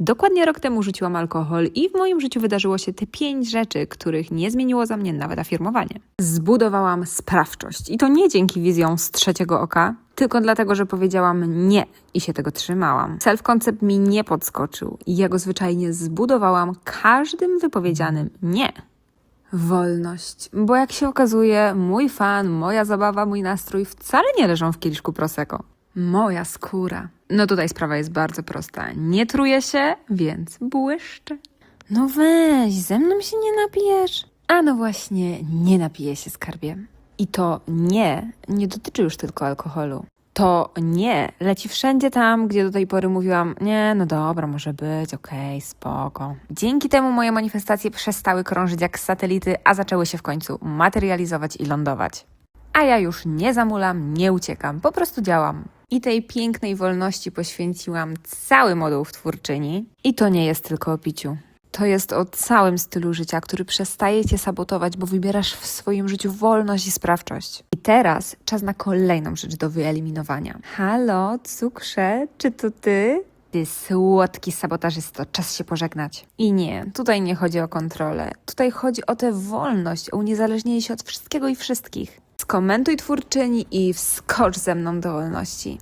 Dokładnie rok temu rzuciłam alkohol i w moim życiu wydarzyło się te pięć rzeczy, których nie zmieniło za mnie nawet afirmowanie. Zbudowałam sprawczość i to nie dzięki wizjom z trzeciego oka, tylko dlatego, że powiedziałam nie i się tego trzymałam. Self-concept mi nie podskoczył i ja go zwyczajnie zbudowałam każdym wypowiedzianym nie. Wolność, bo jak się okazuje, mój fan, moja zabawa, mój nastrój wcale nie leżą w kieliszku prosecco. Moja skóra. No tutaj sprawa jest bardzo prosta. Nie truję się, więc błyszczę. No weź, ze mną się nie napijesz. A no właśnie, nie napiję się skarbie. I to nie, nie dotyczy już tylko alkoholu. To nie leci wszędzie tam, gdzie do tej pory mówiłam, nie, no dobra, może być, okej, spoko. Dzięki temu moje manifestacje przestały krążyć jak satelity, a zaczęły się w końcu materializować i lądować. A ja już nie zamulam, nie uciekam, po prostu działam. I tej pięknej wolności poświęciłam cały moduł w twórczyni. I to nie jest tylko o piciu. To jest o całym stylu życia, który przestaje cię sabotować, bo wybierasz w swoim życiu wolność i sprawczość. I teraz czas na kolejną rzecz do wyeliminowania. Halo, cukrze, czy to ty? Ty słodki sabotażysto, czas się pożegnać. I nie, tutaj nie chodzi o kontrolę. Tutaj chodzi o tę wolność, o uniezależnienie się od wszystkiego i wszystkich. Skomentuj twórczyni i wskocz ze mną do wolności.